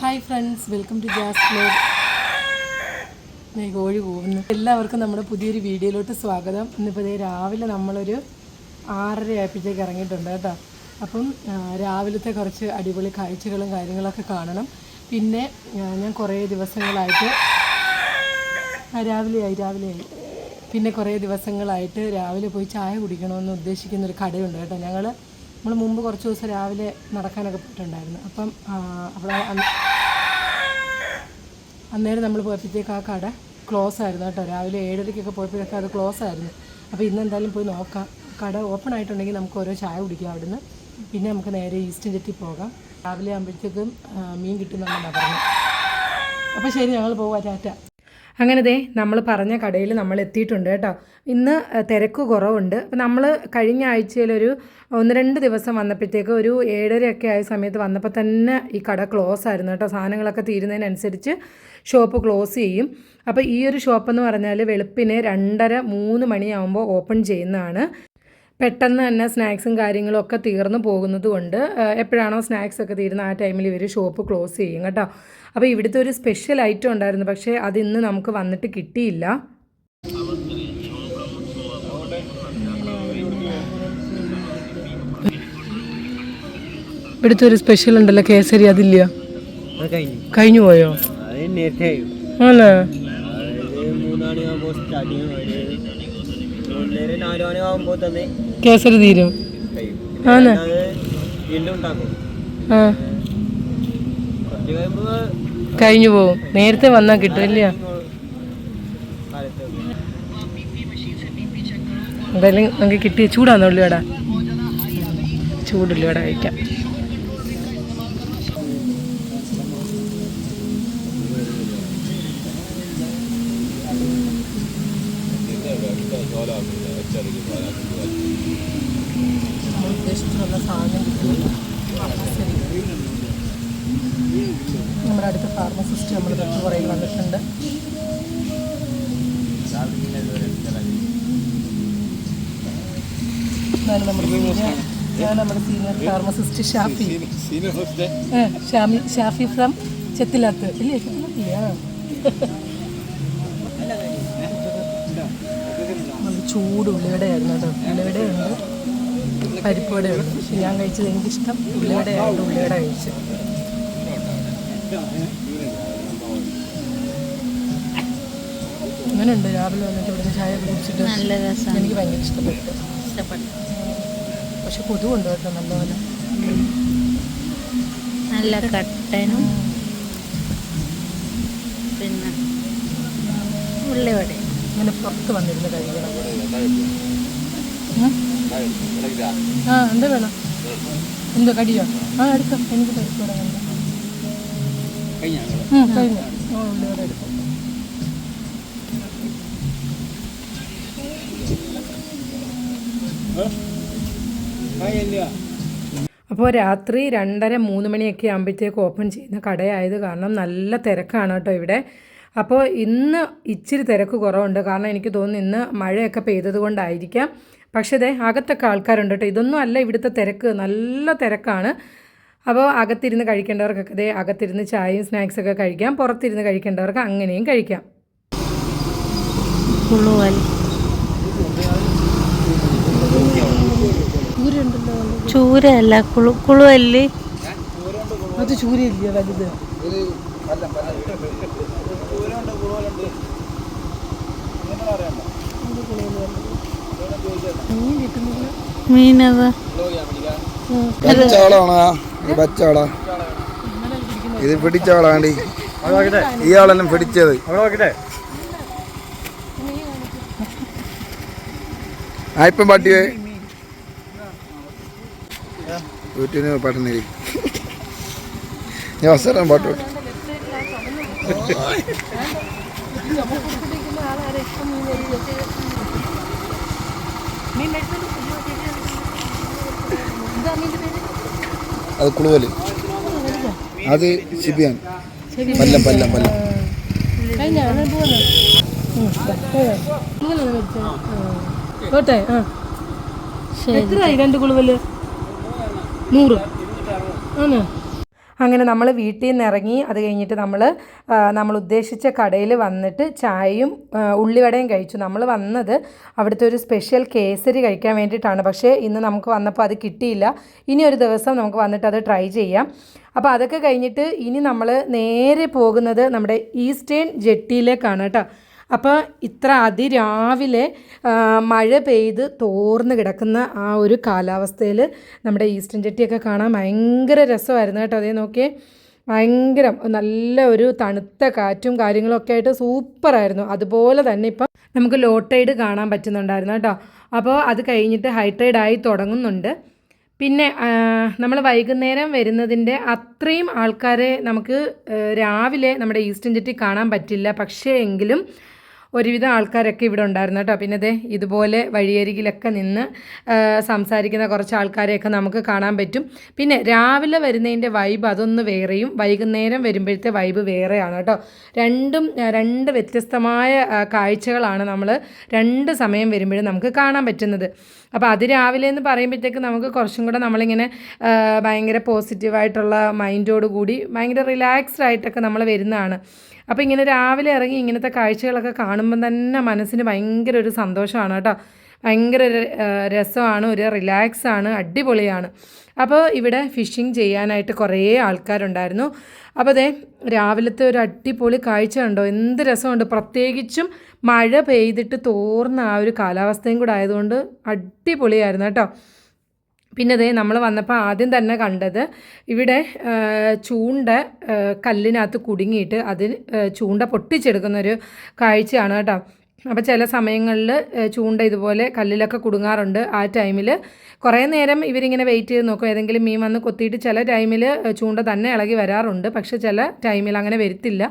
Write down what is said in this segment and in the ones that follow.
Hi friends welcome to Jas blog കോഴി പോകുന്നു. എല്ലാവർക്കും നമ്മുടെ പുതിയൊരു വീഡിയോയിലോട്ട് സ്വാഗതം. ഇന്നിപ്പോൾ ഇതേ രാവിലെ നമ്മളൊരു ആറര ആയപ്പോഴത്തേക്ക് ഇറങ്ങിയിട്ടുണ്ട് കേട്ടോ. അപ്പം രാവിലത്തെ കുറച്ച് അടിപൊളി കാഴ്ചകളും കാര്യങ്ങളൊക്കെ കാണണം. പിന്നെ ഞാൻ കുറേ ദിവസങ്ങളായിട്ട് രാവിലെയായി രാവിലെയായി. പിന്നെ കുറേ ദിവസങ്ങളായിട്ട് രാവിലെ പോയി ചായ കുടിക്കണമെന്ന് ഉദ്ദേശിക്കുന്ന ഒരു കടയുണ്ട് കേട്ടോ. ഞങ്ങൾ നമ്മൾ മുമ്പ് കുറച്ച് ദിവസം രാവിലെ നടക്കാനൊക്കെ പോയിട്ടുണ്ടായിരുന്നു. അപ്പം അവിടെ അന്ന് അന്നേരം നമ്മൾ പോയപ്പോഴത്തേക്ക് ആ കട ക്ലോസ് ആയിരുന്നു കേട്ടോ. രാവിലെ ഏഴരയ്ക്കൊക്കെ പോയപ്പോഴൊക്കെ അത് ക്ലോസ് ആയിരുന്നു. അപ്പോൾ ഇന്ന് എന്തായാലും പോയി നോക്കാം. കട ഓപ്പൺ ആയിട്ടുണ്ടെങ്കിൽ നമുക്ക് ഓരോ ചായ കുടിക്കാം അവിടുന്ന്. പിന്നെ നമുക്ക് നേരെ ഈസ്റ്റേൺ ചെറ്റി പോകാം. രാവിലെ ആകുമ്പോഴത്തേക്കും മീൻ കിട്ടുന്നുണ്ടെന്നാണ് പറഞ്ഞത്. അപ്പോൾ ശരി ഞങ്ങൾ പോകാം ടാറ്റ. അങ്ങനെ ദേ നമ്മൾ പറഞ്ഞ കടയിൽ നമ്മൾ എത്തിയിട്ടുണ്ട് കേട്ടോ. ഇന്ന് തിരക്ക് കുറവുണ്ട്. അപ്പോൾ നമ്മൾ കഴിഞ്ഞ ആഴ്ചയിലൊരു ഒന്ന് രണ്ട് ദിവസം വന്നപ്പോഴത്തേക്ക് ഒരു ഏഴരയൊക്കെ ആയ സമയത്ത് വന്നപ്പോൾ തന്നെ ഈ കട ക്ലോസ് ആയിരുന്നു കേട്ടോ. സാധനങ്ങളൊക്കെ തീരുന്നതിനനുസരിച്ച് ഷോപ്പ് ക്ലോസ് ചെയ്യും. അപ്പോൾ ഈ ഒരു ഷോപ്പ് എന്ന് പറഞ്ഞാൽ വെളുപ്പിന് രണ്ടര മൂന്ന് മണിയാകുമ്പോൾ ഓപ്പൺ ചെയ്യുന്നതാണ്. പെട്ടെന്ന് തന്നെ സ്നാക്സും കാര്യങ്ങളും ഒക്കെ തീർന്നു പോകുന്നത് കൊണ്ട് എപ്പോഴാണോ സ്നാക്സ് ഒക്കെ തീരുന്ന ആ ടൈമിൽ ഇവർ ഷോപ്പ് ക്ലോസ് ചെയ്യും കേട്ടോ. അപ്പോൾ ഇവിടുത്തെ ഒരു സ്പെഷ്യൽ ഐറ്റം ഉണ്ടായിരുന്നു. പക്ഷേ അത് ഇന്ന് നമുക്ക് വന്നിട്ട് കിട്ടിയില്ല. ഇവിടുത്തെ ഒരു സ്പെഷ്യൽ ഉണ്ടല്ലോ കേസരി അതില്ല. അത് കഴിഞ്ഞു. പോയോ? അല്ലേ കേസരി തീരും. ആണ് ആ. കഴിഞ്ഞു പോവും. നേരത്തെ വന്നാൽ കിട്ടില്ല എന്തായാലും നമുക്ക് കിട്ടിയ ഇവിടെ ചൂടുള്ളൂ ഇവിടെ കഴിക്കാം. ഇതാണ് നമ്മുടെ സീനിയർ. ഞാൻ നമ്മുടെ senior pharmacist Shafi. Shami Shafi from Chetlat. ഇല്ലേ? ചെത്തിലാത്തില്ലേ? നല്ല ചൂട് ഉള്ളിവടയായിരുന്നു കേട്ടോ. ഉള്ളിവടയുണ്ട്. പരിപ്പുവടയുണ്ട്. പക്ഷെ ഞാൻ കഴിച്ചത് എനിക്കിഷ്ടം. ഉള്ളിവടയായിട്ട് ഉള്ളിവട കഴിച്ച് അങ്ങനെയുണ്ട് രാവിലെ വന്നിട്ട് ഇവിടുന്ന് ചായ കുടിച്ചിട്ട് നല്ല രസമാണ്. എനിക്ക് ഭയങ്കര ഇഷ്ടപ്പെട്ടു. ഇഷ്ടപ്പെട്ടു. പക്ഷെ കൊതുകുണ്ട് കേട്ടോ നല്ലപോലെ. നല്ല കട്ടനും പിന്നെ ഉള്ളിവട. ഇങ്ങനെ പുറത്ത് വന്നിരുന്ന് കഴിക്കണം? ആ എന്താ വേണം? എന്തോ കടിയോ? ആ എടുക്കാം എനിക്ക് പരിപ്പോടെ വേണ്ട ഉം, കഴിഞ്ഞു. ആ ഉള്ളിവട എടുക്കാം അപ്പോൾ രാത്രി രണ്ടര മൂന്ന് മണിയൊക്കെ ആകുമ്പോഴത്തേക്ക് ഓപ്പൺ ചെയ്യുന്ന കടയായത് കാരണം നല്ല തിരക്കാണ് കേട്ടോ ഇവിടെ. അപ്പോൾ ഇന്ന് ഇച്ചിരി തിരക്ക് കുറവുണ്ട്. കാരണം എനിക്ക് തോന്നുന്നു ഇന്ന് മഴയൊക്കെ പെയ്തത് കൊണ്ടായിരിക്കാം. പക്ഷേ ഇതേ അകത്തൊക്കെ ആൾക്കാരുണ്ട് കേട്ടോ. ഇതൊന്നും അല്ല ഇവിടുത്തെ തിരക്ക്. നല്ല തിരക്കാണ്. അപ്പോൾ അകത്തിരുന്ന് കഴിക്കേണ്ടവർക്കൊക്കെ ഇതേ അകത്തിരുന്ന് ചായയും സ്നാക്സൊക്കെ കഴിക്കാം. പുറത്തിരുന്ന് കഴിക്കേണ്ടവർക്ക് അങ്ങനെയും കഴിക്കാം കുളുവൽ ചൂരുണ്ടല്ലോ ചൂരയല്ല കുളു കുളുവല്ലി. അത് ചൂരയില്ല വലുത്? മീനത്. ഇത് പിടിച്ചവളാണ്ടി ഇയാളെല്ലാം പിടിച്ചത്. ആ ഇപ്പം പട്ടിയേ. വീട്ടിന് പട്ടുന്നിരി ഞാൻ അവസരം പാട്ടു അത് കുളുവൽ. അത് ശിബിയാൻ പല്ലം പല്ലം പല്ലം. പോട്ടെ ആ. ശരി എത്രയായി രണ്ട് കുളുവൽ? നൂറ്. ആണ്. അങ്ങനെ നമ്മൾ വീട്ടിൽ നിന്ന് ഇറങ്ങി അത് കഴിഞ്ഞിട്ട് നമ്മൾ നമ്മൾ ഉദ്ദേശിച്ച കടയിൽ വന്നിട്ട് ചായയും ഉള്ളിവടയും കഴിച്ചു. നമ്മൾ വന്നത് അവിടുത്തെ ഒരു സ്പെഷ്യൽ കേസരി കഴിക്കാൻ വേണ്ടിയിട്ടാണ്. പക്ഷേ ഇന്ന് നമുക്ക് വന്നപ്പോൾ അത് കിട്ടിയില്ല. ഇനി ഒരു ദിവസം നമുക്ക് വന്നിട്ട് അത് ട്രൈ ചെയ്യാം. അപ്പോൾ അതൊക്കെ കഴിഞ്ഞിട്ട് ഇനി നമ്മൾ നേരെ പോകുന്നത് നമ്മുടെ ഈസ്റ്റേൺ ജെട്ടിയിലേക്കാണ് കേട്ടോ. അപ്പോൾ ഇത്ര അതിരാവിലെ മഴ പെയ്ത് തോർന്ന് കിടക്കുന്ന ആ ഒരു കാലാവസ്ഥയിൽ നമ്മുടെ ഈസ്റ്റൻ ചെട്ടിയൊക്കെ കാണാൻ ഭയങ്കര രസമായിരുന്നു കേട്ടോ. അതേ നോക്കിയേ ഭയങ്കരം നല്ല ഒരു തണുത്ത കാറ്റും കാര്യങ്ങളൊക്കെ ആയിട്ട് സൂപ്പറായിരുന്നു. അതുപോലെ തന്നെ ഇപ്പം നമുക്ക് ലോ ടൈഡ് കാണാൻ പറ്റുന്നുണ്ടായിരുന്നു കേട്ടോ. അപ്പോൾ അത് കഴിഞ്ഞിട്ട് ഹൈ ടൈഡ് ആയി തുടങ്ങുന്നുണ്ട്. പിന്നെ നമ്മൾ വൈകുന്നേരം വരുന്നതിന്റെ അത്രയും ആൾക്കാരെ നമുക്ക് രാവിലെ നമ്മുടെ ഈസ്റ്റൻ ജെട്ടി കാണാൻ പറ്റില്ല. പക്ഷേ എങ്കിലും ഒരുവിധം ആൾക്കാരൊക്കെ ഇവിടെ ഉണ്ടായിരുന്നു കേട്ടോ. പിന്നെ ദേ ഇതുപോലെ വഴിയരികിലൊക്കെ നിന്ന് സംസാരിക്കുന്ന കുറച്ച് ആൾക്കാരെയൊക്കെ നമുക്ക് കാണാൻ പറ്റും. പിന്നെ രാവിലെ വരുന്നതിന്റെ വൈബ് അതൊന്ന് വേറെയും വൈകുന്നേരം വരുമ്പോഴത്തെ വൈബ് വേറെയാണ് കേട്ടോ. രണ്ടും രണ്ട് വ്യത്യസ്തമായ കാഴ്ചകളാണ് നമ്മൾ രണ്ട് സമയം വരുമ്പോഴും നമുക്ക് കാണാൻ പറ്റുന്നത്. അപ്പോൾ അത് രാവിലെ എന്ന് പറയുമ്പോഴത്തേക്ക് നമുക്ക് കുറച്ചും കൂടെ നമ്മളിങ്ങനെ ഭയങ്കര പോസിറ്റീവായിട്ടുള്ള മൈൻഡോട് കൂടി ഭയങ്കര റിലാക്സ്ഡ് ആയിട്ടൊക്കെ നമ്മൾ വരുന്നതാണ്. അപ്പോൾ ഇങ്ങനെ രാവിലെ ഇറങ്ങി ഇങ്ങനത്തെ കാഴ്ചകളൊക്കെ കാണുമ്പം തന്നെ മനസ്സിന് ഭയങ്കര ഒരു സന്തോഷമാണ് കേട്ടോ. ഭയങ്കര രസമാണ് ഒരു റിലാക്സ് ആണ് അടിപൊളിയാണ്. അപ്പോൾ ഇവിടെ ഫിഷിങ് ചെയ്യാനായിട്ട് കുറേ ആൾക്കാരുണ്ടായിരുന്നു. അപ്പോൾ അതെ രാവിലത്തെ ഒരു അടിപൊളി കാഴ്ച ഉണ്ടോ എന്ത് രസമുണ്ട്. പ്രത്യേകിച്ചും മഴ പെയ്തിട്ട് തോർന്ന ആ ഒരു കാലാവസ്ഥയും കൂടെ ആയതുകൊണ്ട് അടിപൊളിയായിരുന്നു കേട്ടോ. പിന്നെ അതേ നമ്മൾ വന്നപ്പോൾ ആദ്യം തന്നെ കണ്ടത് ഇവിടെ ചൂണ്ട കല്ലിനകത്ത് കുടുങ്ങിയിട്ട് അതിൽ ചൂണ്ട പൊട്ടിച്ചെടുക്കുന്നൊരു കാഴ്ചയാണ് കേട്ടോ. അപ്പോൾ ചില സമയങ്ങളിൽ ചൂണ്ട ഇതുപോലെ കല്ലിലൊക്കെ കുടുങ്ങാറുണ്ട്. ആ ടൈമിൽ കുറേ നേരം ഇവരിങ്ങനെ വെയിറ്റ് ചെയ്ത് നോക്കും. ഏതെങ്കിലും മീൻ വന്ന് കൊത്തിയിട്ട് ചില ടൈമിൽ ചൂണ്ട തന്നെ ഇളകി വരാറുണ്ട്. പക്ഷെ ചില ടൈമിൽ അങ്ങനെ വരുത്തില്ല.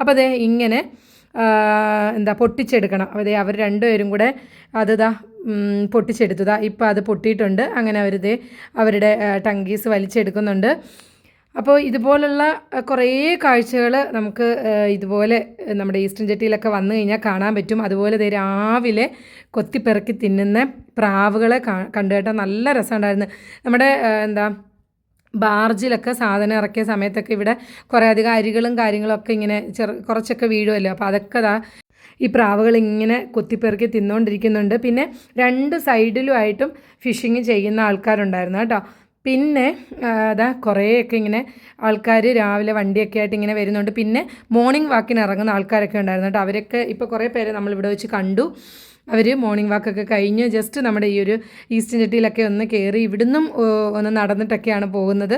അപ്പോൾ അതെ ഇങ്ങനെ എന്താ പൊട്ടിച്ചെടുക്കണം. അതെ അവർ രണ്ടുപേരും കൂടെ അത് ദാ ഉം, പൊട്ടിച്ചെടുത്തതാ ഇപ്പോൾ അത് പൊട്ടിയിട്ടുണ്ട്. അങ്ങനെ അവരിത് അവരുടെ ടങ്കീസ് വലിച്ചെടുക്കുന്നുണ്ട്. അപ്പോൾ ഇതുപോലുള്ള കുറേ കാഴ്ചകൾ നമുക്ക് ഇതുപോലെ നമ്മുടെ ഈസ്റ്റേൺ ജെട്ടിയിലൊക്കെ വന്നു കഴിഞ്ഞാൽ കാണാൻ പറ്റും. അതുപോലെ ദേ രാവിലെ കൊത്തിപ്പെറുക്കി തിന്നുന്ന പ്രാവുകളെ കണ്ടു കേട്ടോ നല്ല രസമുണ്ടായിരുന്നു. നമ്മുടെ എന്താ ബാർജിലൊക്കെ സാധനം ഇറക്കിയ സമയത്തൊക്കെ ഇവിടെ കുറേ അധികം അരികളും കാര്യങ്ങളൊക്കെ ഇങ്ങനെ ചെറു കുറച്ചൊക്കെ വീഴുമല്ലോ. അപ്പോൾ അതൊക്കെ ദാ ഈ പ്രാവുകൾ ഇങ്ങനെ കുത്തിപ്പെറുക്കി തിന്നുകൊണ്ടിരിക്കുന്നുണ്ട് പിന്നെ രണ്ട് സൈഡിലുമായിട്ടും ഫിഷിങ് ചെയ്യുന്ന ആൾക്കാരുണ്ടായിരുന്നു കേട്ടോ. പിന്നെ അതാ കുറേയൊക്കെ ഇങ്ങനെ ആൾക്കാർ രാവിലെ വണ്ടിയൊക്കെ ആയിട്ട് ഇങ്ങനെ വരുന്നുണ്ട്. പിന്നെ മോർണിംഗ് വാക്കിന് ഇറങ്ങുന്ന ആൾക്കാരൊക്കെ ഉണ്ടായിരുന്നു കേട്ടോ. അവരൊക്കെ ഇപ്പോൾ കുറേ പേരെ നമ്മളിവിടെ വെച്ച് കണ്ടു. അവർ മോർണിംഗ് വാക്കൊക്കെ കഴിഞ്ഞ് ജസ്റ്റ് നമ്മുടെ ഈ ഒരു ഈസ്റ്റ് ജെട്ടിയിലൊക്കെ ഒന്ന് കയറി ഇവിടുന്നും ഒന്ന് നടന്നിട്ടൊക്കെയാണ് പോകുന്നത്.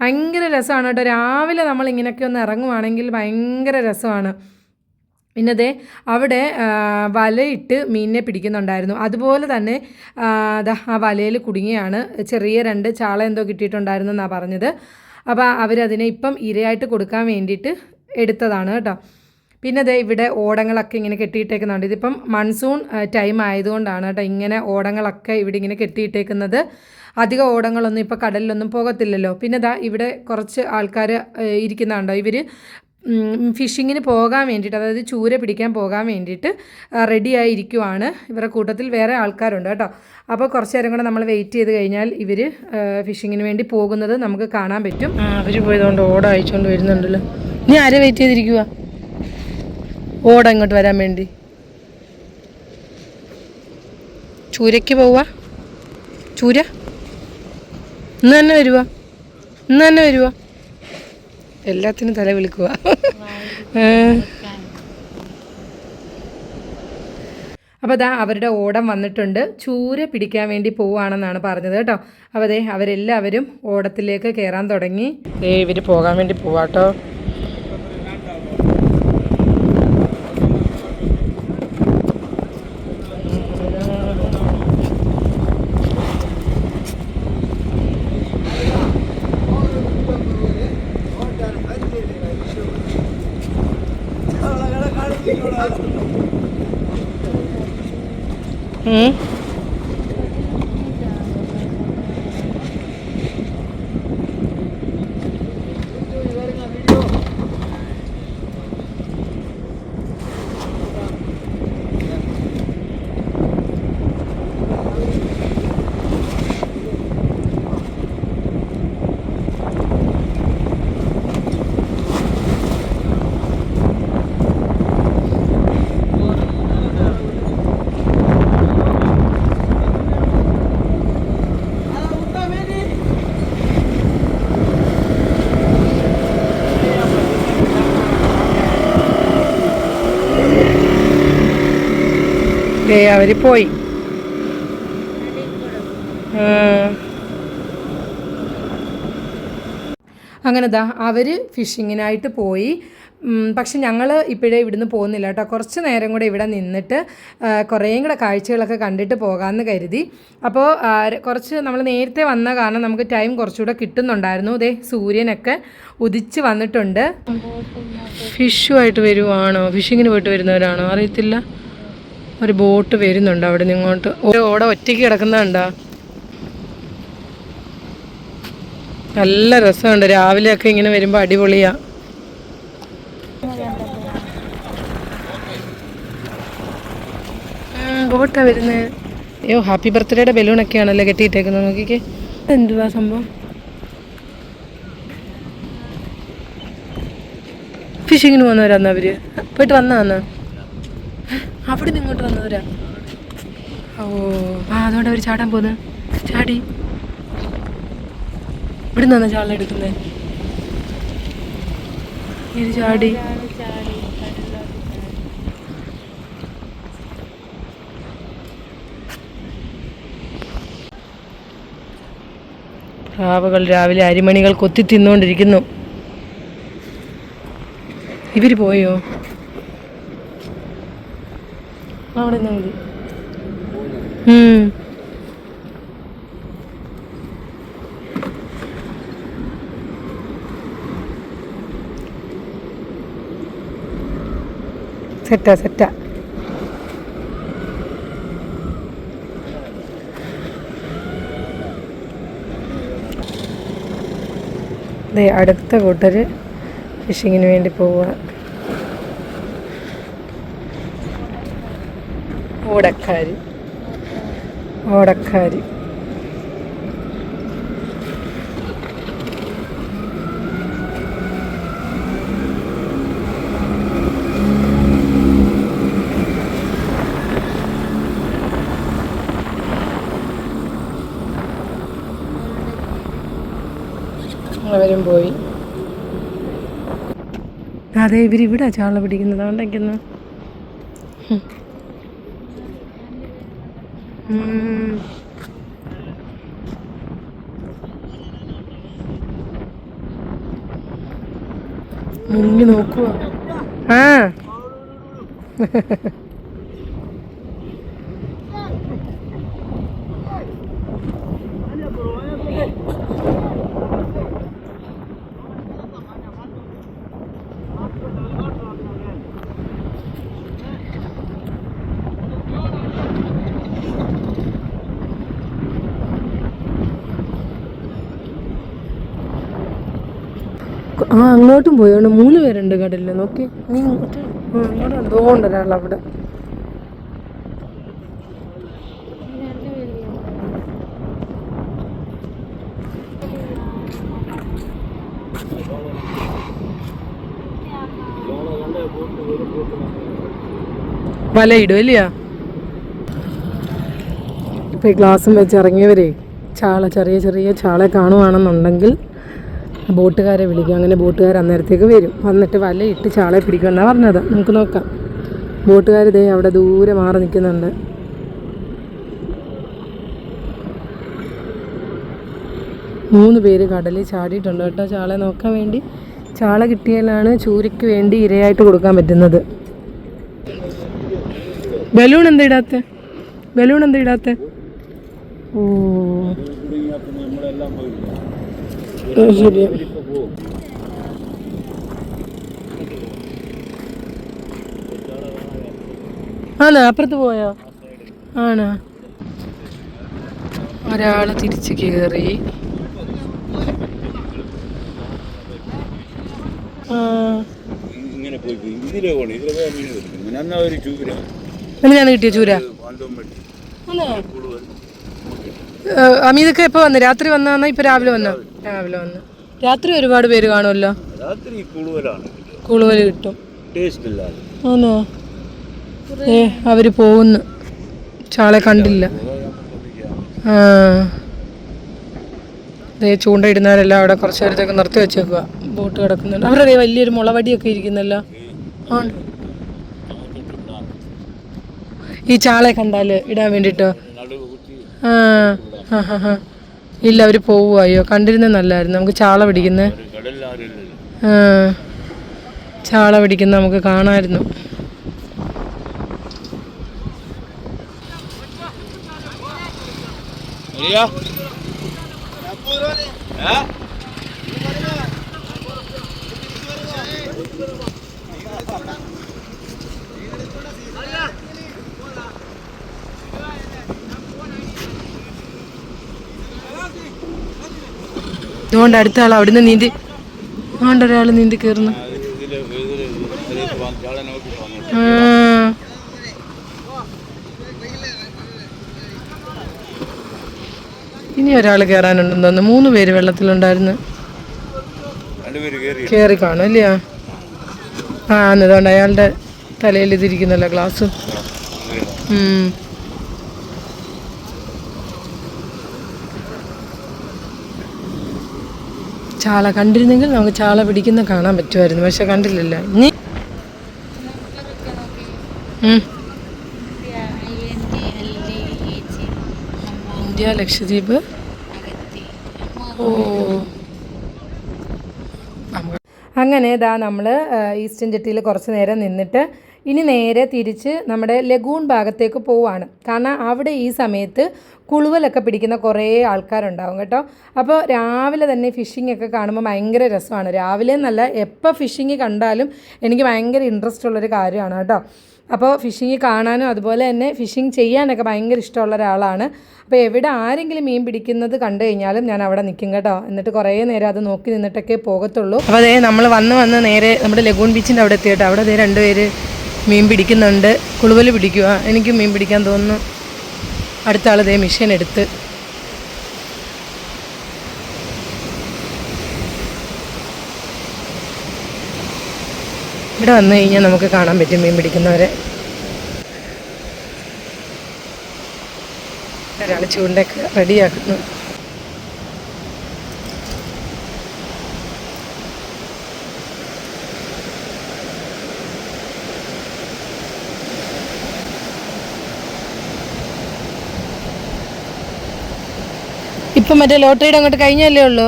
ഭയങ്കര രസമാണ് കേട്ടോ. രാവിലെ നമ്മൾ ഇങ്ങനെയൊക്കെ ഒന്ന് ഇറങ്ങുവാണെങ്കിൽ ഭയങ്കര രസമാണ്. പിന്നതേ അവിടെ വലയിട്ട് മീനിനെ പിടിക്കുന്നുണ്ടായിരുന്നു. അതുപോലെ തന്നെ ആ വലയിൽ കുടുങ്ങിയാണ്. ചെറിയ രണ്ട് ചാള എന്തോ കിട്ടിയിട്ടുണ്ടായിരുന്നു എന്നാണ് പറഞ്ഞത്. അപ്പോൾ അവരതിനെ ഇപ്പം ഇരയായിട്ട് കൊടുക്കാൻ വേണ്ടിയിട്ട് എടുത്തതാണ് കേട്ടോ. പിന്നെ ദേ ഇവിടെ ഓടങ്ങളൊക്കെ ഇങ്ങനെ കെട്ടിയിട്ടേക്കുന്നുണ്ട്. ഇതിപ്പം മൺസൂൺ ടൈം ആയതുകൊണ്ടാണ് കേട്ടോ ഇങ്ങനെ ഓടങ്ങളൊക്കെ ഇവിടെ ഇങ്ങനെ കെട്ടിയിട്ടേക്കുന്നത്. അധികം ഓടങ്ങളൊന്നും ഇപ്പോൾ കടലിലൊന്നും പോകത്തില്ലല്ലോ. പിന്നെ ദാ ഇവിടെ കുറച്ച് ആൾക്കാർ ഇരിക്കുന്നുണ്ടോ? ഇവർ ഫിഷിങ്ങിന് പോകാൻ വേണ്ടിയിട്ട് അതായത് ചൂര പിടിക്കാൻ പോകാൻ വേണ്ടിയിട്ട് റെഡിയായി ഇരിക്കുവാണ്. ഇവരുടെ കൂട്ടത്തിൽ വേറെ ആൾക്കാരുണ്ട് കേട്ടോ. അപ്പോൾ കുറച്ച് നേരം കൂടെ നമ്മൾ വെയിറ്റ് ചെയ്ത് കഴിഞ്ഞാൽ ഇവർ ഫിഷിങ്ങിന് വേണ്ടി പോകുന്നത് നമുക്ക് കാണാൻ പറ്റും. അവർ പോയതുകൊണ്ട് ഓട അയച്ചുകൊണ്ട് വരുന്നുണ്ടല്ലോ. നീ ആരെ വെയിറ്റ് ചെയ്തിരിക്കുക ഓട ഇങ്ങോട്ട് വരാൻ വേണ്ടി. ചൂരയ്ക്ക് പോവുക ചൂര. ഇന്ന് തന്നെ വരുവാ. ഇന്ന് തന്നെ വരുവ. എല്ലാത്തിനും തല വിളിക്കുക അപ്പോൾ അതാ അവരുടെ ഓടം വന്നിട്ടുണ്ട്. ചൂര പിടിക്കാൻ വേണ്ടി പോവുകയാണെന്നാണ് പറഞ്ഞത് കേട്ടോ. അപ്പോൾ അതെ അവരെല്ലാവരും ഓടത്തിലേക്ക് കയറാൻ തുടങ്ങി. ഏ ഇവർ പോകാൻ വേണ്ടി പോവാട്ടോ. 嗯？ദേ അവർ പോയി. അങ്ങനെ ദാ അവർ ഫിഷിങ്ങിനായിട്ട് പോയി. പക്ഷെ ഞങ്ങൾ ഇപ്പോഴേ ഇവിടുന്ന് പോകുന്നില്ല കേട്ടോ. കുറച്ച് നേരം കൂടെ ഇവിടെ നിന്നിട്ട് കുറേയും കൂടെ കാഴ്ചകളൊക്കെ കണ്ടിട്ട് പോകാമെന്ന് കരുതി. അപ്പോൾ കുറച്ച് നമ്മൾ നേരത്തെ വന്ന കാരണം നമുക്ക് ടൈം കുറച്ചുകൂടെ കിട്ടുന്നുണ്ടായിരുന്നു. ദേ സൂര്യനൊക്കെ ഉദിച്ച് വന്നിട്ടുണ്ട്. ഫിഷുമായിട്ട് വരുവാണോ? ഫിഷിങ്ങിന് പോയിട്ട് വരുന്നവരാണോ? അറിയത്തില്ല. ഒരു ബോട്ട് വരുന്നുണ്ട് അവിടെ നിന്ന് ഇങ്ങോട്ട്. ഒരു ഓട ഒറ്റയ്ക്ക് കിടക്കുന്നുണ്ടോ നല്ല രസമുണ്ട്. രാവിലെയൊക്കെ ഇങ്ങനെ വരുമ്പോൾ അടിപൊളിയാ. ബോട്ടാ വരുന്നത് അയ്യോ ഹാപ്പി ബർത്ത്ഡേയുടെ ബലൂണൊക്കെയാണല്ലോ കെട്ടിയിട്ടേക്കുന്നത്. നോക്കിക്കേ. എന്തുവാ സംഭവം? ഫിഷിങ്ങിന് പോകുന്നവരാന്ന് അവർ? പോയിട്ട് വന്നാന്ന് അവിടെ നിന്ന് ഇങ്ങോട്ട് വന്നവരാ ഓ ആ അതുകൊണ്ട് അവർ ചാടാൻ പോന്ന്. ചാടി. ഇവിടെ നിന്നാണ് ചാള എടുക്കുന്നത് ഇത് ചാടി. പ്രാവുകൾ രാവിലെ അരിമണികൾ കൊത്തി തിന്നുകൊണ്ടിരിക്കുന്നു. ഇവർ പോയോ? അവിടെ നിന്നാ മതി സെറ്റാ. സെറ്റാ അടുത്ത കൂട്ടർ ഫിഷിങ്ങിന് വേണ്ടി പോവുക ഓടക്കാരി. ഓടക്കാരി. അവരും പോയി. അതെ ഇവരിവിടെ ചാള പിടിക്കുന്നത് അതുകൊണ്ടൊക്കെന്ന് മുങ്ങി നോക്കുക ആ. ആ അങ്ങോട്ടും പോയി. അവിടെ മൂന്ന് പേരുണ്ട് കടലിൽ നോക്കി. നീ ഇങ്ങോട്ട് ആ, അങ്ങോട്ട് എന്തോ ഉണ്ട് വലയിടും അല്ലയാ ഇപ്പം ഈ ഗ്ലാസ്സും വെച്ച് ഇറങ്ങിയവരെ ചാള ചെറിയ ചെറിയ ചാളെ കാണുവാണെന്നുണ്ടെങ്കിൽ ബോട്ടുകാരെ വിളിക്കും. അങ്ങനെ ബോട്ടുകാർ അന്നേരത്തേക്ക് വരും. വന്നിട്ട് വലയിട്ട് ചാളെ പിടിക്കുമെന്നാണ് പറഞ്ഞത്. നമുക്ക് നോക്കാം. ബോട്ടുകാർ ദേ അവിടെ ദൂരെ മാറി നിൽക്കുന്നുണ്ട്. മൂന്ന് പേര് കടലിൽ ചാടിയിട്ടുണ്ട് കേട്ടോ ചാളെ. നോക്കാൻ വേണ്ടി ചാള കിട്ടിയാലാണ് ചൂരയ്ക്ക് വേണ്ടി ഇരയായിട്ട് കൊടുക്കാൻ പറ്റുന്നത്. ബലൂൺ എന്താ ഇടാത്ത? ബലൂൺ എന്താ ഇടാത്ത? ഓ. ശരിയാ ആണോ അപ്പുറത്ത് പോയോ? ആണ്. ഒരാൾ തിരിച്ച് കയറി ഇങ്ങനെ എങ്ങനെയാണ് കിട്ടിയ ചൂര? വെട്ടി. അമീതൊക്കെ എപ്പോ വന്ന്? രാത്രി വന്നാന്നാ ഇപ്പൊ രാവിലെ വന്നോ? രാവിലെ വന്ന്. രാത്രി ഒരുപാട് പേര് കാണുമല്ലോ? രാത്രി കുളുവൽ കിട്ടും. ആണോ? ഏ അവർ പോകുന്നു. ചാളെ കണ്ടില്ല. ആ. ദേ ചൂണ്ടയിടുന്നവരെല്ലാം അവിടെ കുറച്ച് നേരത്തേക്ക് നിർത്തി വെച്ചേക്കുക ബോട്ട് കിടക്കുന്നുണ്ട്. അവരുടെ വലിയൊരു മുളവടിയൊക്കെ ഇരിക്കുന്നല്ലോ. ആ ഈ ചാളെ കണ്ടാൽ ഇടാൻ വേണ്ടിയിട്ടോ നടുവ് കുത്തി ആ ആ ഹാ ഹാ ഇല്ല അവർ പോവുക അയ്യോ കണ്ടിരുന്നത് നല്ലായിരുന്നു. നമുക്ക് ചാള പിടിക്കുന്ന. ചാള പിടിക്കുന്ന നമുക്ക് കാണാമായിരുന്നു. അറിയാ ഏ അതുകൊണ്ട് അടുത്ത ആൾ അവിടുന്ന് നീന്തി അതുകൊണ്ട് ഒരാൾ നീന്തി കയറുന്നു ഇനി ഒരാൾ കേറാനുണ്ടെന്ന് മൂന്ന് പേര് വെള്ളത്തിലുണ്ടായിരുന്നു. കേറി കാണും അല്ലയോ ആ അതുകൊണ്ട് അയാളുടെ തലയിൽ ഇതിരിക്കുന്നല്ലോ ഗ്ലാസ്. ചാള കണ്ടിരുന്നെങ്കിൽ നമുക്ക് ചാള പിടിക്കുന്ന കാണാൻ പറ്റുമായിരുന്നു. പക്ഷെ കണ്ടില്ലല്ലോ. ഇനി. ഇന്ത്യ ലക്ഷദ്വീപ്. ഓ. അങ്ങനെ ഇതാ നമ്മൾ ഈസ്റ്റൻ ജെട്ടിയിൽ കുറച്ച് നേരം നിന്നിട്ട് ഇനി നേരെ തിരിച്ച് നമ്മുടെ ലഗൂൺ ഭാഗത്തേക്ക് പോവാണ്. കാരണം അവിടെ ഈ സമയത്ത് കുളുവലൊക്കെ പിടിക്കുന്ന കുറേ ആൾക്കാരുണ്ടാവും കേട്ടോ. അപ്പോൾ രാവിലെ തന്നെ ഫിഷിംഗ് ഒക്കെ കാണുമ്പോൾ ഭയങ്കര രസമാണ്. രാവിലെ എന്നല്ല എപ്പോൾ ഫിഷിംഗ് കണ്ടാലും എനിക്ക് ഭയങ്കര ഇൻട്രസ്റ്റ് ഉള്ളൊരു കാര്യമാണ് കേട്ടോ. അപ്പോൾ ഫിഷിംഗ് കാണാനും അതുപോലെ തന്നെ ഫിഷിംഗ് ചെയ്യാനൊക്കെ ഭയങ്കര ഇഷ്ടമുള്ള ഒരാളാണ്. അപ്പോൾ എവിടെ ആരെങ്കിലും മീൻ പിടിക്കുന്നത് കണ്ടു കഴിഞ്ഞാലും ഞാൻ അവിടെ നിൽക്കും കേട്ടോ. എന്നിട്ട് കുറേ നേരം അത് നോക്കി നിന്നിട്ടൊക്കെ പോകത്തുള്ളൂ. അപ്പോൾ അതേ നമ്മൾ വന്ന് വന്ന് നേരെ നമ്മുടെ ലഗൂൺ ബീച്ചിന്റെ അവിടെ എത്തിയിട്ട് അവിടെ അതേ രണ്ടുപേര് മീൻ പിടിക്കുന്നുണ്ട്. കുളുവൽ പിടിക്കുക എനിക്ക് മീൻ പിടിക്കാൻ തോന്നുന്നു. അടുത്ത ആൾ ദേ മിഷൻ എടുത്ത്. ഇവിടെ വന്നു കഴിഞ്ഞാൽ നമുക്ക് കാണാൻ പറ്റും മീൻ പിടിക്കുന്നവരെ. ഒരാൾ ചൂണ്ടൊക്കെ റെഡിയാക്കുന്നു. ഇപ്പം മറ്റേ ലോട്ടറിയുടെ അങ്ങോട്ട് കഴിഞ്ഞല്ലേ ഉള്ളൂ.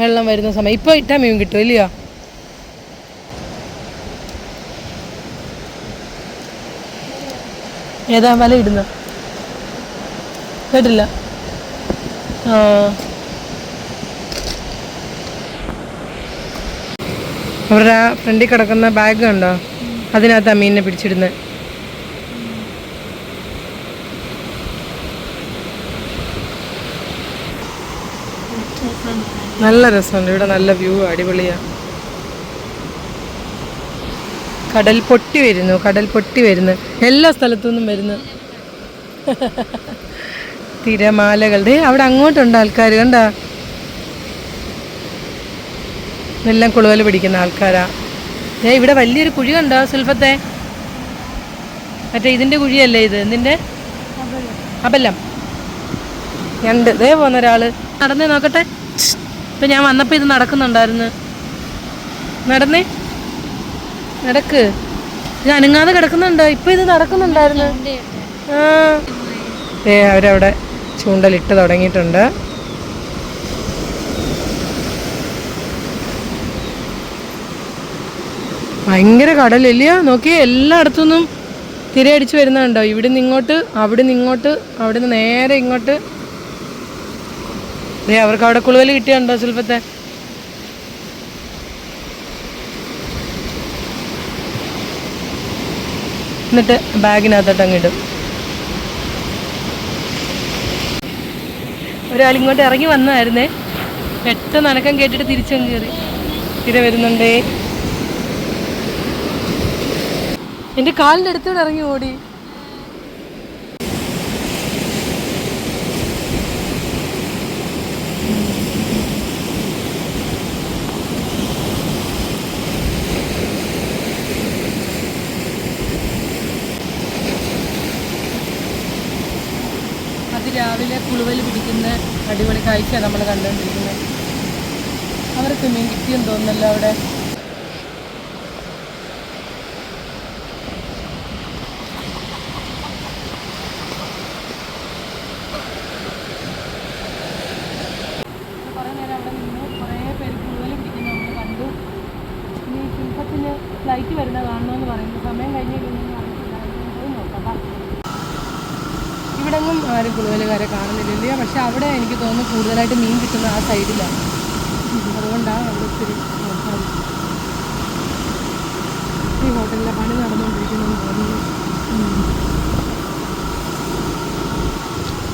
വെള്ളം വരുന്ന സമയം. ഇപ്പോൾ ഇട്ടാ മീൻ കിട്ടും ഇല്ലയോ? ഏതാ വല ഇടുന്ന? കേട്ടില്ല. ആ. ഫ്രണ്ടിൽ കിടക്കുന്ന ബാഗ് ഉണ്ടോ അതിനകത്താ മീനിനെ പിടിച്ചിടുന്നത് നല്ല രസമുണ്ട്. ഇവിടെ നല്ല വ്യൂ അടിപൊളിയാ. കടൽ പൊട്ടി വരുന്നു കടൽ പൊട്ടി വരുന്നു. എല്ലാ സ്ഥലത്തു നിന്നും വരുന്നു. തിരമാലകൾ. ദേ അവിടെ അങ്ങോട്ടുണ്ട് ആൾക്കാർ കണ്ട? എല്ലാം കുളുവൽ പിടിക്കുന്ന ആൾക്കാരാ. ദേ ഇവിടെ വലിയൊരു കുഴി കണ്ടോ സുൽഫത്തെ? മറ്റേ ഇതിന്റെ കുഴിയല്ലേ ഇത്? എന്തിന്റെ അബല്ലം ഞണ്ട് ദേ പോകുന്ന ഒരാൾ നടന്നേ നോക്കട്ടെ. ഇപ്പൊ ഞാൻ വന്നപ്പോൾ ഇത് നടക്കുന്നുണ്ടായിരുന്നു. നടന്നേ? നടക്ക്. ഇത് അനങ്ങാതെ കിടക്കുന്നുണ്ടോ? ഇപ്പം ഇത് നടക്കുന്നുണ്ടായിരുന്നു. ഏ അവരവിടെ ചൂണ്ടലിട്ട് തുടങ്ങിയിട്ടുണ്ട്. ഭയങ്കര കടലില്ല നോക്കി എല്ലായിടത്തുനിന്നും തിരയടിച്ച് വരുന്നുണ്ടോ? ഇവിടുന്ന് ഇങ്ങോട്ട് അവിടുന്ന് ഇങ്ങോട്ട് അവിടുന്ന് നേരെ ഇങ്ങോട്ട്. ദേ അവർക്ക് അവിടെ കുളുവൽ കിട്ടിയുണ്ടോ ശില്പത്തെ? എന്നിട്ട് ബാഗിനകത്തോട്ട് അങ്ങിടും ഒരാൾ ഇങ്ങോട്ട് ഇറങ്ങി വന്നതായിരുന്നേ പെട്ടെന്ന് അനക്കം കേട്ടിട്ട് തിരിച്ചങ്ങ് കയറി തിര വരുന്നുണ്ടേ. എന്റെ കാലിന്റെ അടുത്തോടെ ഇറങ്ങി ഓടി. അതിരാവിലെ കുളുവൽ പിടിക്കുന്ന അടിപൊളി കാഴ്ച നമ്മൾ കണ്ടുകൊണ്ടിരിക്കുന്നത്. അവർക്ക് മീൻ കിട്ടിയെന്ന് തോന്നുന്നല്ലോ അവിടെ വെളുപ്പിന് ഫ്ലൈറ്റ് വരുന്ന കാണണമെന്ന് പറയുന്നു സമയം കഴിഞ്ഞ് കഴിഞ്ഞാൽ അറിയത്തില്ല നമുക്ക് പോയി നോക്കാം വാ. ഇവിടെങ്ങും ആരും കുളുവലുകാരെ കാണുന്നില്ല പക്ഷെ അവിടെ എനിക്ക് തോന്നുന്നു കൂടുതലായിട്ട് മീൻ കിട്ടുന്ന ആ സൈഡിലാണ് അതുകൊണ്ടാണ് അവിടെ ഒത്തിരി ഈ ഹോട്ടലിലെ പണി നടന്നുകൊണ്ടിരിക്കുന്നു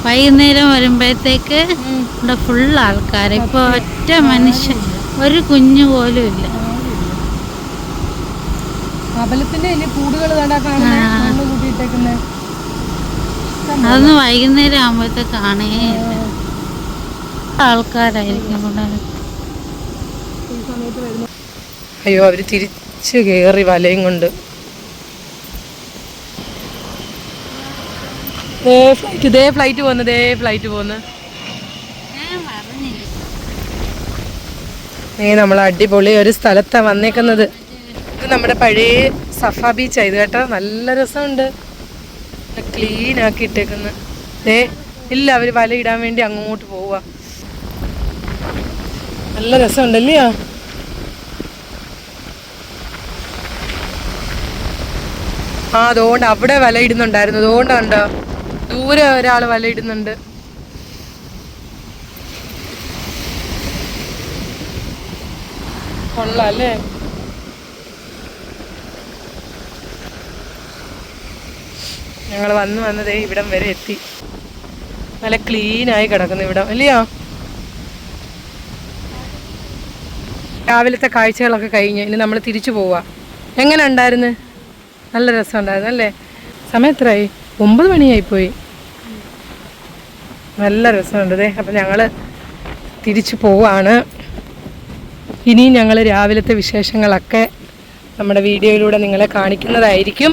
വൈകുന്നേരം വരുമ്പോഴത്തേക്ക് ഇവിടെ ഫുൾ ആൾക്കാർ ഇപ്പോൾ ഒറ്റ മനുഷ്യൻ ഒരു കുഞ്ഞു പോലും ഇല്ല. കൂടുകൾ മണ്ണ് കൂട്ടിയിട്ടേക്കുന്നത് വൈകുന്നേരം ആകുമ്പോഴത്തേക്ക് കാണേ ആൾക്കാരായിരിക്കും അയ്യോ അവർ തിരിച്ചു കേറി വലയും കൊണ്ട്. ഫ്ലൈറ്റ് ദേ ഫ്ലൈറ്റ് പോകുന്നു ദേ ഫ്ലൈറ്റ് പോകുന്നു നീ നമ്മൾ അടിപൊളി ഒരു സ്ഥലത്താണ് വന്നേക്കുന്നത്. ഇത് നമ്മുടെ പഴയ സഫ ബീച്ച് ഇത് കേട്ടോ. നല്ല രസമുണ്ട്. ക്ലീൻ ആക്കി ഇട്ടേക്കുന്നത് ദേ ഇല്ല അവർ വല ഇടാൻ വേണ്ടി അങ്ങോട്ട് പോവുക നല്ല രസമുണ്ടല്ലേ? ആ അതുകൊണ്ട് അവിടെ വല ഇടുന്നുണ്ടായിരുന്നു അതുകൊണ്ട് കണ്ടോ ദൂരെ ഒരാൾ വല ഇടുന്നുണ്ട് കൊള്ളാം അല്ലേ ഞങ്ങൾ വന്ന് വന്നതേ ഇവിടം വരെ എത്തി. നല്ല ക്ലീനായി കിടക്കുന്നു ഇവിടം. അല്ലയോ രാവിലത്തെ കാഴ്ചകളൊക്കെ കഴിഞ്ഞ് ഇനി നമ്മൾ തിരിച്ചു പോവാ. എങ്ങനെ ഉണ്ടായിരുന്നു? നല്ല രസമുണ്ടായിരുന്നു അല്ലേ? സമയം എത്രയായി? ഒമ്പത് മണിയായിപ്പോയി. നല്ല രസമുണ്ട് അതെ അപ്പം ഞങ്ങൾ തിരിച്ചു പോവാണ്. ഇനിയും ഞങ്ങൾ രാവിലത്തെ വിശേഷങ്ങളൊക്കെ നമ്മുടെ വീഡിയോയിലൂടെ നിങ്ങളെ കാണിക്കുന്നതായിരിക്കും.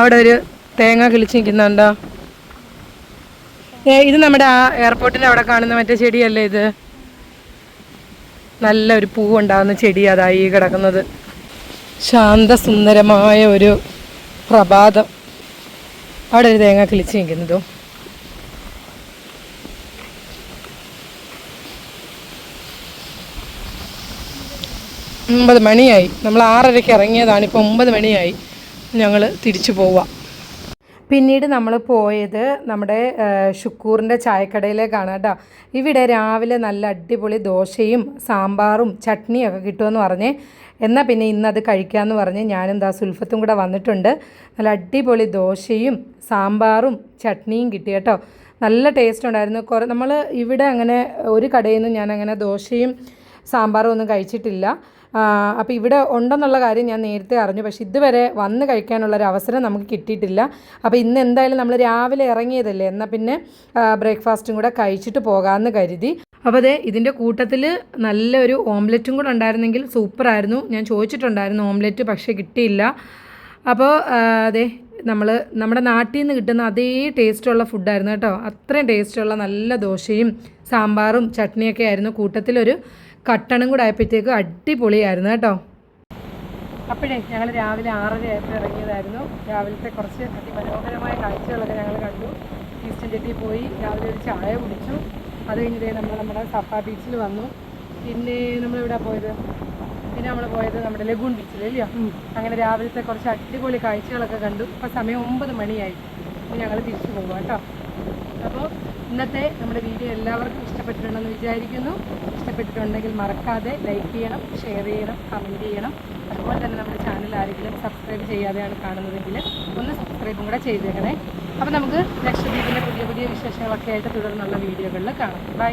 അവിടെ ഒരു തേങ്ങ കിളിച്ച് നിൽക്കുന്നുണ്ടോ? ഇത് നമ്മുടെ ആ എയർപോർട്ടിൽ അവിടെ കാണുന്ന മറ്റേ ചെടിയല്ലേ ഇത്? നല്ല ഒരു പൂവുണ്ടാകുന്ന ചെടി അതായി കിടക്കുന്നത്. ശാന്തസുന്ദരമായ ഒരു പ്രഭാതം. അവിടെ ഒരു തേങ്ങ കിളിച്ച് നിൽക്കുന്നതോ? ഒമ്പത് മണിയായി. നമ്മൾ ആറരയ്ക്ക് ഇറങ്ങിയതാണ്. ഇപ്പോൾ ഒമ്പത് മണിയായി. ഞങ്ങൾ തിരിച്ചു പോവാം. പിന്നീട് നമ്മൾ പോയത് നമ്മുടെ ഷുക്കൂറിന്റെ ചായക്കടയിലേക്കാണ് കേട്ടോ. ഇവിടെ രാവിലെ നല്ല അടിപൊളി ദോശയും സാമ്പാറും ചട്നിയും ഒക്കെ കിട്ടുമെന്ന് പറഞ്ഞ് എന്നാൽ പിന്നെ ഇന്നത് കഴിക്കാമെന്ന് പറഞ്ഞ് ഞാനും ദാ സുൽഫത്തും കൂടെ വന്നിട്ടുണ്ട്. നല്ല അടിപൊളി ദോശയും സാമ്പാറും ചട്നിയും കിട്ടി കേട്ടോ. നല്ല ടേസ്റ്റ് ഉണ്ടായിരുന്നു. കുറേ നമ്മൾ ഇവിടെ അങ്ങനെ ഒരു കടയിൽ നിന്നും ഞാൻ അങ്ങനെ ദോശയും സാമ്പാറും ഒന്നും കഴിച്ചിട്ടില്ല. അപ്പോൾ ഇവിടെ ഉണ്ടെന്നുള്ള കാര്യം ഞാൻ നേരത്തെ അറിഞ്ഞു. പക്ഷേ ഇതുവരെ വന്ന് കഴിക്കാനുള്ള ഒരു അവസരം നമുക്ക് കിട്ടിയിട്ടില്ല. അപ്പോൾ ഇന്ന് എന്തായാലും നമ്മൾ രാവിലെ ഇറങ്ങിയതല്ലേ? എന്നാൽ പിന്നെ ബ്രേക്ക്ഫാസ്റ്റും കൂടെ കഴിച്ചിട്ട് പോകാമെന്ന് കരുതി. അപ്പോൾ അതെ ഇതിന്റെ കൂട്ടത്തിൽ നല്ലൊരു ഓംലെറ്റും കൂടെ ഉണ്ടായിരുന്നെങ്കിൽ സൂപ്പറായിരുന്നു. ഞാൻ ചോദിച്ചിട്ടുണ്ടായിരുന്നു ഓംലെറ്റ് പക്ഷേ കിട്ടിയില്ല. അപ്പോൾ അതെ നമ്മൾ നമ്മുടെ നാട്ടിൽ നിന്ന് കിട്ടുന്ന അതേ ടേസ്റ്റുള്ള ഫുഡായിരുന്നു കേട്ടോ. അത്രയും ടേസ്റ്റുള്ള നല്ല ദോശയും സാമ്പാറും ചട്നിയൊക്കെ ആയിരുന്നു കൂട്ടത്തിലൊരു കട്ടണും കൂടെ ആയപ്പോഴത്തേക്ക് അടിപൊളിയായിരുന്നു കേട്ടോ. അപ്പോഴേ ഞങ്ങൾ രാവിലെ ആറര ആയപ്പോൾ ഇറങ്ങിയതായിരുന്നു. രാവിലത്തെ കുറച്ച് അതിമനോഹരമായ കാഴ്ചകളൊക്കെ ഞങ്ങൾ കണ്ടു. ഈസ്റ്റൻ ജെട്ടിയിൽ പോയി രാവിലെ ഒരു ചായ കുടിച്ചു. അത് കഴിഞ്ഞിട്ട് നമ്മൾ നമ്മുടെ സഫ ബീച്ചിൽ വന്നു. പിന്നെ നമ്മൾ എവിടെ പോയത്? പിന്നെ നമ്മൾ പോയത് നമ്മുടെ ലഗൂൺ ബീച്ചിൽ അല്ലയോ അങ്ങനെ രാവിലത്തെ കുറച്ച് അടിപൊളി കാഴ്ചകളൊക്കെ കണ്ടു. ഇപ്പോൾ സമയം ഒമ്പത് മണിയായി. ഞങ്ങൾ തിരിച്ചു പോകും കേട്ടോ. അപ്പോൾ ഇന്നത്തെ നമ്മുടെ വീഡിയോ എല്ലാവർക്കും ഇഷ്ടപ്പെട്ടിട്ടുണ്ടെന്ന് വിചാരിക്കുന്നു. ഇഷ്ടപ്പെട്ടിട്ടുണ്ടെങ്കിൽ മറക്കാതെ ലൈക്ക് ചെയ്യണം ഷെയർ ചെയ്യണം കമന്റ് ചെയ്യണം. അതുപോലെ തന്നെ നമ്മുടെ ചാനൽ ആരെങ്കിലും സബ്സ്ക്രൈബ് ചെയ്യാതെയാണ് കാണുന്നതെങ്കിൽ ഒന്ന് സബ്സ്ക്രൈബും കൂടെ ചെയ്തേക്കണേ. അപ്പോൾ നമുക്ക് ലക്ഷദ്വീപിന്റെ പുതിയ പുതിയ വിശേഷങ്ങളൊക്കെ ആയിട്ട് തുടർന്നുള്ള വീഡിയോകളിൽ കാണാം. ബൈ